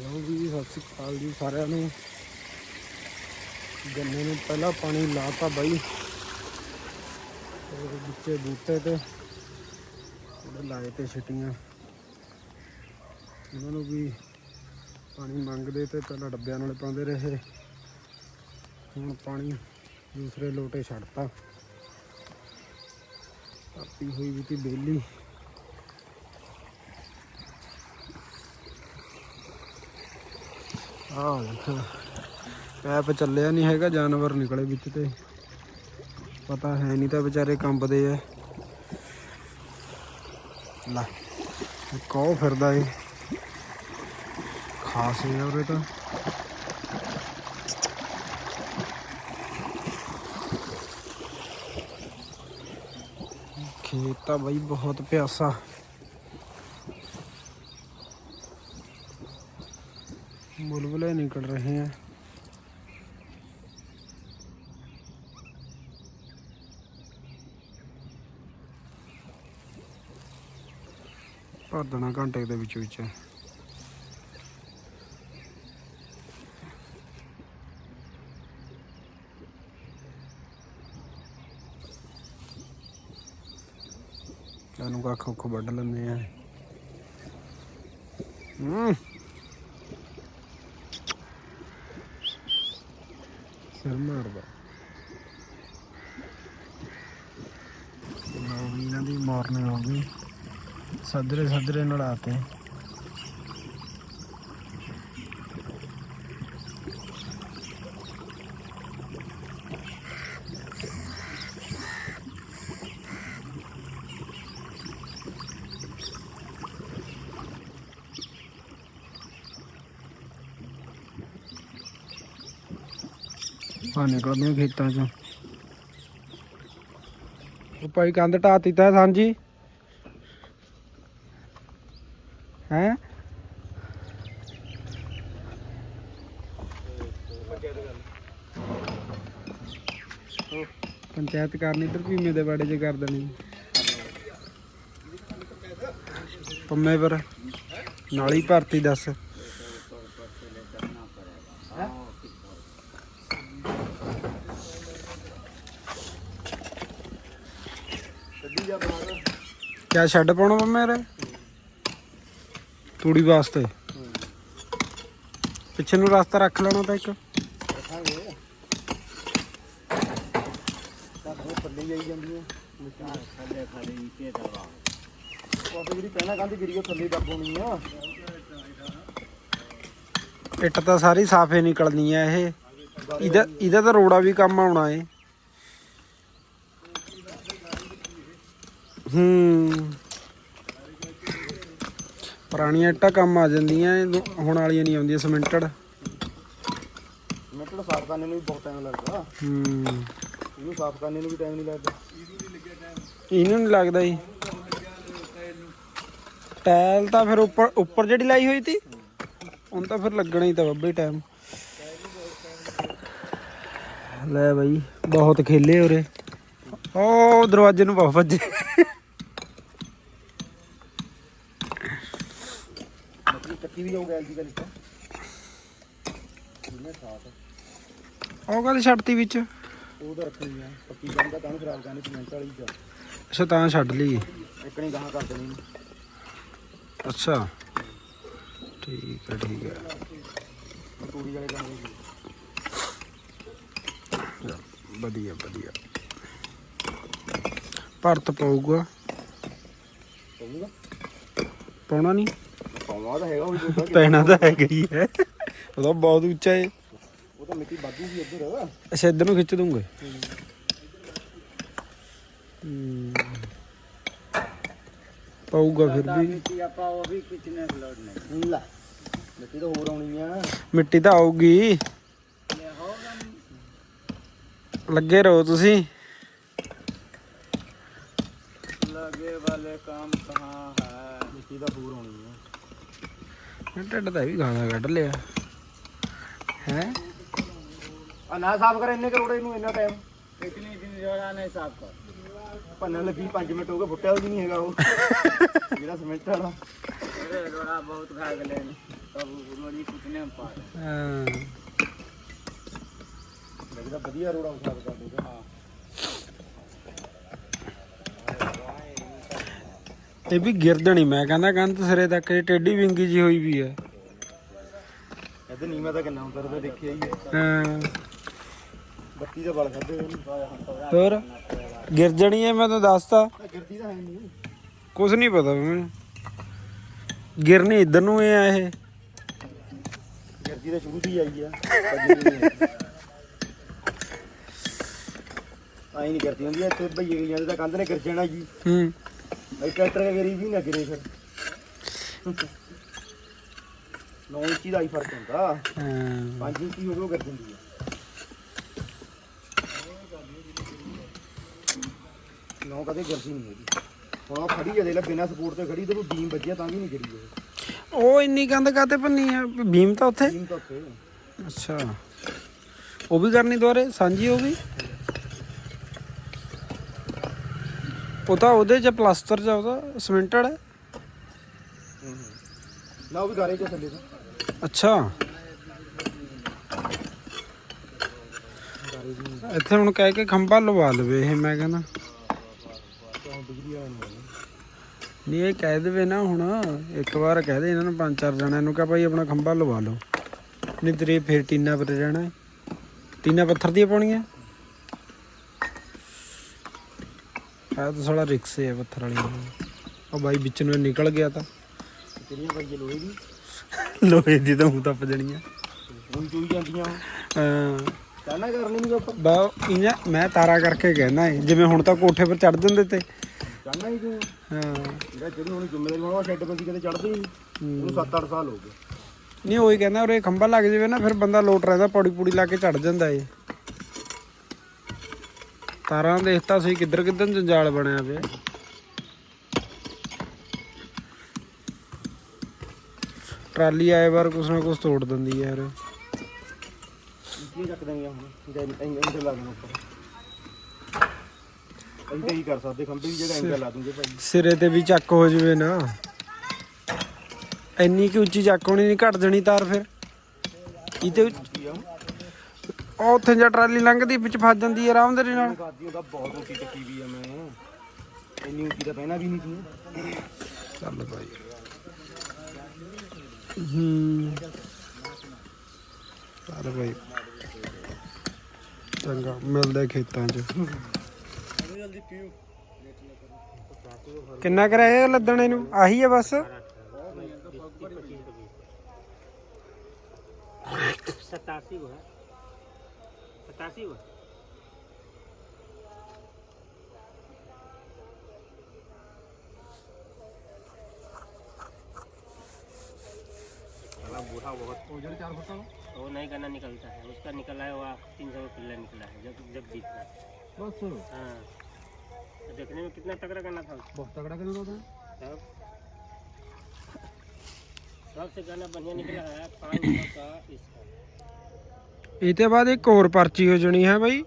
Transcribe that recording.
ਲਓ ਵੀ ਸਤਿ ਸ਼੍ਰੀ ਅਕਾਲ ਜੀ ਸਾਰਿਆਂ ਨੂੰ। ਗੰਨੇ ਨੂੰ ਪਹਿਲਾਂ ਪਾਣੀ ਲਾਤਾ ਬਾਈ। ਤੇ ਵਿੱਚੇ ਬੂਟੇ ਤੇ ਉਹਦੇ ਲਾਏ ਤੇ ਛਟੀਆਂ। ਉਹਨਾਂ ਨੂੰ ਵੀ ਪਾਣੀ ਮੰਗਦੇ ਤੇ ਪਹਿਲਾਂ ਡੱਬਿਆਂ ਨਾਲ ਪਾਉਂਦੇ ਰਹੇ। ਹੁਣ ਪਾਣੀ ਦੂਸਰੇ ਲੋਟੇ ਛੱਡਤਾ। ਆਪੀ ਹੋਈ ਵੀ ਤੀ ਬੇਲੀ। ਆਹ ਦੇਖੋ। ਪੈਪ ਚੱਲਿਆ ਨਹੀਂ ਹੈਗਾ, ਜਾਨਵਰ ਨਿਕਲੇ ਵਿੱਚ ਤੇ। ਪਤਾ ਹੈ ਨਹੀਂ ਤਾਂ ਵਿਚਾਰੇ ਕੰਬਦੇ ਐ ਲੈ ਕੋ ਫਿਰਦਾ ਏ। ਖਾਸ ਹੈ ਉਰੇ ਤਾਂ। ਖੇਤ ਤਾਂ ਬਈ ਬਹੁਤ ਪਿਆਸਾ। बुलबुले निकल रहे हैं ਭਰ ਦੇਣਾ ਘੰਟੇ ਦੇ ਵਿੱਚ ਵਿੱਚ ਇਹਨੂੰ ਕੱਖ ਉੱਖ ਵੱਢ ਲੈਂਦੇ ਆ ਹੂੰ ਸਿਰ ਮਾਰਦਾ ਲਓ ਵੀ ਇਹਨਾਂ ਦੀ ਮਾਰਨਿੰਗ ਹੋ ਗਈ। ਸੱਜਰੇ ਸੱਜਰੇ ਨੜਾਤੇ। ਆ ਨਿਕਲਦੇ ਖੇਤਾਂ ਚੋਂ। ਉਹ ਭਾਈ ਕੰਧ ਢਾਤੀ ਤਾਂ ਸਾਂਝੀ। ਹੈ? ਪੰਚਾਇਤ ਕਰਨੀ ਇੱਧਰ ਭੀਮੇ ਦੇ ਬਾੜੇ 'ਚ ਕਰ ਦੇਣੀ। ਪੰਮੇ ਪਰ, ਨਾਲੀ ਭਰਤੀ ਦੱਸ। ਕਿਆ ਛੱਡ ਪਾਉਣਾ ਪੰਮੇ ਰੇ ਤੂੜੀ ਵਾਸਤੇ। ਪਿੱਛੇ ਨੂੰ ਰਸਤਾ ਰੱਖ ਲੈਣਾ ਤਾਂ ਇੱਕ। ਥੱਲੇ ਜਾਈ ਜਾਂਦੀਆਂ ਥੱਲੇ ਖਾਲੀ ਨੀਚੇ ਦਵਾ ਉਹ ਜਿਹੜੀ ਪਹਿਲਾਂ ਕੰਧ ਗਿਰੀ ਉਹ ਥੱਲੇ ਦੱਬ ਆ ਇੱਟ ਤਾਂ ਸਾਰੀ ਸਾਫੇ ਨਿਕਲਣੀ ਆ ਇਹ। ਇਹਦਾ ਇਹਦਾ ਤਾਂ ਰੋੜਾ ਵੀ ਕੰਮ ਆਉਣਾ ਏ। ਹੂੰ। ਪੁਰਾਣੀਆਂ ਇੱਟਾਂ ਕੰਮ ਆ ਜਾਂਦੀਆਂ ਇਹ ਹੁਣ ਵਾਲੀਆਂ ਨਹੀਂ ਆਉਂਦੀਆਂ ਸਿਮੈਂਟਡ ਮਿੰਟ ਸਾਫ਼ ਕਰਨੇ ਨੂੰ ਵੀ ਬਹੁਤ ਟਾਈਮ ਲੱਗਦਾ। ਹੂੰ। ਇਹਨੂੰ ਸਾਫ਼ ਕਰਨੇ ਨੂੰ ਵੀ ਟਾਈਮ ਨਹੀਂ ਲੱਗਦਾ। ਇਹਨੂੰ ਨਹੀਂ ਲੱਗਦਾ ਜੀ। ਟਾਇਲ ਤਾਂ ਫਿਰ ਉੱਪਰ ਉੱਪਰ ਜਿਹੜੀ ਲਾਈ ਹੋਈ ਤੀ ਹੁਣ ਤਾਂ ਫਿਰ ਲੱਗਣਾ ਹੀ ਤਾਂ ਬੱਬੇ ਟਾਈਮ ਲੈ ਬਾਈ ਬਹੁਤ ਖੇਲੇ ਉਰੇ। ਉਹ ਦਰਵਾਜ਼ੇ ਨੂੰ ਬਹੁਤ ਵੱਜੇ ਮਤਲਬ ਕੱਟੀ ਵੀ ਜਾਊਗਾ ਐਲਜੀ ਦਾ ਲਿਖਾ ਇਹਨੇ ਸਾਫ਼ ਉਹ ਕਦੇ ਛੱਡਤੀ ਵਿੱਚ। ਉਹ ਤਾਂ ਰੱਖਣੀ ਆ। ਪੱਕੀ ਜਾਂਦਾ ਤਾਂ ਖਰਾਬ ਕਰਨੀ ਸਿਮੈਂਟ ਵਾਲੀ ਚ ਅੱਛਾ ਤਾਂ ਛੱਡ ਲਈ। ਇੱਕ ਨਹੀਂ ਗਾਹਾਂ ਕਰ ਦੇਣੀ। ਇਹਨੂੰ। ਅੱਛਾ। ਠੀਕ ਹੈ ਠੀਕ ਹੈ ਉਹ ਤੂੜੀ ਵਾਲੇ ਕੰਮ ਦੀ ਚੱਲ, ਵਧੀਆ ਵਧੀਆ। ਭਰਤ ਪਊਗਾ? ਪਾਉਣਾ ਨਹੀਂ? ਪਾਉਣਾ ਤਾਂ ਹੈਗਾ ਉਹ ਦੁੱਧ ਪੈਣਾ ਤਾਂ ਹੈਗਾ ਹੀ ਹੈ ਉਹ ਤਾਂ ਬਹੁਤ ਉੱਚਾ ਹੈ ਉਹ ਤਾਂ ਮਿੱਟੀ ਵਾਧੂ ਵੀ ਉੱਧਰ ਅੱਛਾ ਇੱਧਰ ਨੂੰ ਖਿੱਚ ਦੂੰਗੇ ਪਊਗਾ ਫਿਰ ਵੀ ਮਿੱਟੀ ਆਪਾਂ ਉਹ ਵੀ ਕਿਤਨੇ ਲੋਡ ਨਹੀਂ ਲੈ ਮਿੱਟੀ ਤਾਂ ਹੋਰ ਆਉਣੀ ਆ ਮਿੱਟੀ ਤਾਂ ਆਊਗੀ ਲੱਗੇ ਰਹੋ ਤੁਸੀਂ लगे वाले काम कहाँ है मिट्टी तो पूर होनी है ਇਹ ਢਿੱਡ ਤਾਂ ਇਹ ਵੀ ਗਾਣਾ ਕੱਢ ਲਿਆ। ਹੈ? ਆ ਨਾ ਸਾਫ਼ ਕਰ ਇੰਨੇ ਕਰੋੜੇ ਨੂੰ ਇੰਨਾ ਟਾਈਮ ਇਤਨੀ ਦਿਨ ਜੋੜਾ ਨੇ ਸਾਫ਼ ਕਰ। ਭੰਨਣ ਲੱਗੀ 5 ਮਿੰਟ ਹੋ ਗਏ ਫੁੱਟਿਆ ਵੀ ਨਹੀਂ ਹੈਗਾ ਉਹ। ਜਿਹੜਾ ਸਿਮੈਂਟ ਵਾਲਾ। ਇਹ ਜੋੜਾ ਬਹੁਤ ਖਾ ਗਲੇ ਨੇ। ਤਬ ਰੋੜੀ ਕੁੱਟਨੇ ਪਾ ਹਾਂ। ਲੱਗਦਾ ਵਧੀਆ ਰੋੜਾ ਸਾਫ਼ ਕਰ ਹਾਂ। ਇਹ ਵੀ ਗਿਰਦਣੀ ਮੈਂ ਕਹਿੰਦਾ ਕੰਧ ਸਿਰੇ ਤੱਕ ਇਹ ਟੇਢੀ ਵਿੰਗੀ ਜੀ ਹੋਈ ਵੀ ਹੈ ਇਹਦੇ ਨੀਮਾ ਤਾਂ ਕਿੰਨਾ ਉਤਰਦਾ ਦੇਖਿਆ ਹੀ ਹੈ। ਬੱਤੀ ਦਾ ਬਲ ਖਾਦੇ ਹੋਰ? ਗਿਰ ਜਣੀ ਹੈ ਮੈਂ ਤਾਂ ਦੱਸਤਾ। ਗਿਰਦੀ ਤਾਂ ਹੈ ਨਹੀਂ। ਕੁਝ ਨਹੀਂ ਪਤਾ ਮੈਨੂੰ। ਗਿਰਨੀ ਇਧਰ ਨੂੰ ਇਹ ਆ ਇਹ। ਗਿਰਦੀ ਤਾਂ ਸ਼ੁਰੂ ਹੀ ਆਈ ਆ। ਆਈ ਨਹੀਂ ਕਰਦੀ ਹੁੰਦੀ ਇੱਥੇ ਭਈਏ ਗਈਆਂ ਤੇ ਤਾਂ ਕੰਧ ਨੇ ਗਿਰ ਜਾਣਾ ਜੀ। ਹੂੰ। ਟਰੈਕਟਰ ਕੇ ਗਰੀ ਵੀ ਨਾ ਗਿਰੇ ਫਿਰ। ਨੌ ਇੰਚੀ ਦਾ ਹੀ ਫ਼ਰਕ ਹੁੰਦਾ। ਹਾਂ। 5 ਇੰਚੀ ਹੋਵੇ ਉਹ ਕਰ ਦਿੰਦੀ ਆ। ਨੌ ਕਦੇ ਗਿਰਦੀ ਨਹੀਂ ਹੈਗੀ। ਹੁਣ ਉਹ ਖੜੀ ਆ ਦੇ ਲੈ ਬਿਨਾਂ ਸਪੋਰਟ ਤੇ ਖੜੀ ਤੇ ਕੋਈ ਬੀਮ ਵੱਜਿਆ ਤਾਂ ਵੀ ਨਹੀਂ ਗਿਰੀ ਉਹ। ਉਹ ਇੰਨੀ ਕੰਧ ਕਾਤੇ ਪੰਨੀ ਆ? ਭੀਮ ਤਾਂ ਉੱਥੇ? ਬੀਮ ਤਾਂ ਉੱਥੇ। ਅੱਛਾ। ਉਹ ਵੀ ਕਰਨੀ ਦੁਆਰੇ ਸਾਂਝੀ ਉਹ ਵੀ? ਉਹ ਤਾਂ ਉਹਦੇ ਚ ਪਲਾਸਟਰ ਚ ਉਹਦਾ ਸਿਮੈਂਟਡ ਹੈ ਨਾ ਉਹ ਵੀ ਗਾਰੇ ਚ ਥੱਲੇ ਤਾਂ। ਅੱਛਾ। ਇੱਥੇ ਹੁਣ ਕਹਿ ਕੇ ਖੰਭਾ ਲਵਾ ਲਵੇ ਇਹ ਮੈਂ ਕਹਿੰਦਾ। ਨਹੀਂ ਇਹ ਕਹਿ ਦੇਵੇ ਨਾ ਹੁਣ ਇੱਕ ਵਾਰ ਕਹਿ ਦੇ ਇਹਨਾਂ ਨੂੰ ਪੰਜ ਚਾਰ ਜਣਿਆਂ ਨੂੰ ਕਹ ਭਾਈ ਆਪਣਾ ਖੰਭਾ ਲਵਾ ਲਓ। ਨਹੀਂ ਤੇਰੇ ਫੇਰ ਟੀਨਾ ਪਰ ਰਹਿਣਾ ਹੈ। ਟੀਨਾ ਪੱਥਰ ਦੀਆਂ ਪਾਉਣੀਆਂ। ਆ ਤਾਂ ਸਾਲਾ ਰਿਕਸ ਹੈ ਪੱਥਰ ਵਾਲੀ। ਉਹ ਬਾਈ ਵਿੱਚ ਨੂੰ ਇਹ ਨਿਕਲ ਗਿਆ ਤਾਂ। ਕਿਹੜੀਆਂ ਭਾਈ ਲੋਹੇ ਦੀ? ਲੋਹੇ ਦੀ ਤਾਂ ਹੁਣ ਤੱਪ ਜਣੀਆਂ ਹੁਣ ਚੋਈ ਜਾਂਦੀਆਂ ਹਾਂ। ਕਹਿਣਾ ਕਰਨੀ ਨਹੀਂ ਆਪਾਂ। ਬਾ ਇਆਂ ਮੈਂ ਤਾਰਾ ਕਰਕੇ ਕਹਿਣਾ ਜਿਵੇਂ ਹੁਣ ਤਾਂ ਕੋਠੇ ਪਰ ਚੜ ਜਾਂਦੇ ਤੇ। ਕਹਿਣਾ ਹੀ ਤੂੰ। ਹਾਂ। ਜਿਹੜਾ ਜਿਹੜੀ ਹੁਣ ਜ਼ਿੰਮੇਵਾਰੀ ਬਣਾਉਣਾ ਸ਼ੈੱਡ ਬੰਦੀ ਕਦੇ ਚੜਦੇ ਹੀ। ਨਹੀਂ ਉਹਨੂੰ 7-8 ਸਾਲ ਹੋ ਗਏ। ਨਹੀਂ ਉਹੀ ਕਹਿੰਦਾ ਉਰੇ ਖੰਭਾ ਲੱਗ ਜਾਵੇ ਨਾ ਫਿਰ ਬੰਦਾ ਲੋਟ ਰਹਿੰਦਾ ਪੌੜੀ ਪੂੜੀ ਲਾ ਕੇ ਚੜ ਜਾਂਦਾ ਏ। ਤਾਰਾਂ ਦੇਖਤਾ ਸਹੀ ਕਿੱਧਰ ਕਿੱਧਰ ਜੰਜਾਲ ਬਣਿਆ ਪਿਆ। ਟਰਾਲੀ ਆਏ ਵਾਰ ਕੁਛ ਨਾ ਕੁਛ ਤੋੜ ਦਿੰਦੀ ਯਾਰ। ਕੀ ਚੱਕ ਦੇਂਗੇ ਹੁਣ? ਜੇ ਇੰਜਨ ਤੇ ਲਾ ਦੇਣਾ ਉੱਪਰ। ਅਸੀਂ ਤਾਂ ਹੀ ਕਰ ਸਕਦੇ ਖੰਭੇ ਵੀ ਜਿਹੜਾ ਇੰਜਨ ਲਾ ਦੂੰਗੇ ਭਾਈ। ਸਿਰੇ ਤੇ ਵੀ ਚੱਕ ਹੋ ਜਵੇ ਨਾ। ਇੰਨੀ ਕਿ ਉੱਚੀ ਚੱਕ ਹੋਣੀ ਨਹੀਂ ਘਟ ਜਾਣੀ ਤਾਰ ਫਿਰ। ਇਹ ਤੇ ਕੀ ਆ ਉਹ ਉੱਥੇ ਜਾਂ ਟਰਾਲੀ ਲੰਘਦੀ ਵਿੱਚ ਫਸ ਜਾਂਦੀ ਹੈ ਆਰਾਮ ਦੇ ਨਾਲ ਚੰਗਾ ਮਿਲਦੇ ਖੇਤਾਂ 'ਚ। ਕਿੰਨਾ ਕਰਾਇਆ ਲੱਦਣ ਇਹਨੂੰ? ਆਹੀ ਆ ਬਸ। 87 ਹੋਇਆ Patasin mo. बड़ा बूढ़ा बहुत ओजन चार फुट का वो नहीं गाना निकलता है उसका निकला है वह तीन सौ पिल्ला निकला है जब जब जीतना बस हाँ तो देखने में कितना तगड़ा गाना था बहुत तगड़ा गाना था तब सबसे गाना बढ़िया निकला है पाँच सौ का इसका ਇਹ ਤੇ ਬਾਅਦ ਇੱਕ ਹੋਰ ਪਰਚੀ ਹੋ ਜਣੀ ਹੈ ਬਾਈ।